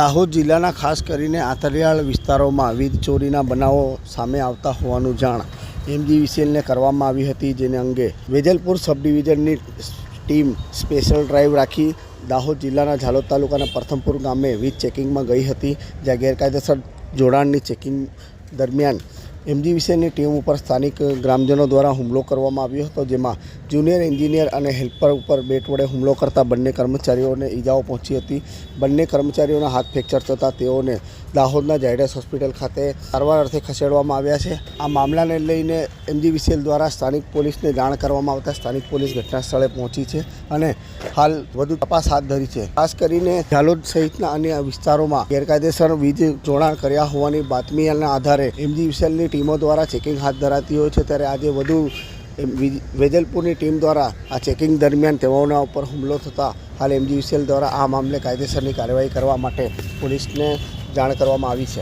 દાહોદ જિલ્લાના ખાસ કરીને આંતરિયાળ વિસ્તારોમાં વીજ ચોરીના બનાવો સામે આવતા હોવાનું જાણ એમજીવીસીએલને કરવામાં આવી હતી, જેને અંગે વેજલપુર સબ ડિવિઝનની ટીમ સ્પેશિયલ ડ્રાઈવ રાખી દાહોદ જિલ્લાના ઝાલોદ તાલુકાના પ્રથમપુર ગામે વીજ ચેકિંગમાં ગઈ હતી, જ્યાં ગેરકાયદેસર જોડાણની ચેકિંગ દરમિયાન એમજીવીસીએલની ટીમ ઉપર સ્થાનિક ગ્રામજનો દ્વારા હુમલો કરવામાં આવ્યો હતો, જેમાં જુનિયર એન્જિનિયર અને હેલ્પર ઉપર બેટ વડે હુમલો કરતા બંને કર્મચારીઓને ઈજાઓ પહોંચી હતી. બંને કર્મચારીઓના હાથ ફ્રેક્ચર થતાં તેઓને દાહોદના જાયડસ હોસ્પિટલ ખાતે સારવાર અર્થે ખસેડવામાં આવ્યા છે. આ મામલાને લઈને એમજી એમજીવીસીએલ દ્વારા સ્થાનિક પોલીસને જાણ કરવામાં આવતા સ્થાનિક પોલીસ ઘટના સ્થળે પહોંચી છે અને હાલ વધુ તપાસ હાથ ધરી છે. ખાસ કરીને ઝાલોદ સહિતના અન્ય વિસ્તારોમાં ગેરકાયદેસર વીજ જોડાણ કર્યા હોવાની બાતમીના આધારે એમજી એમજીવીસીએલની ટીમો દ્વારા ચેકિંગ હાથ ધરાતી હોય છે, ત્યારે આજે વધુ વેજલપુરની ટીમ દ્વારા આ ચેકિંગ દરમિયાન તેઓના ઉપર હુમલો થતાં હાલ એમજીવીસીએલ દ્વારા આ મામલે કાયદેસરની કાર્યવાહી કરવા માટે પોલીસને જાણ કરવામાં આવી છે.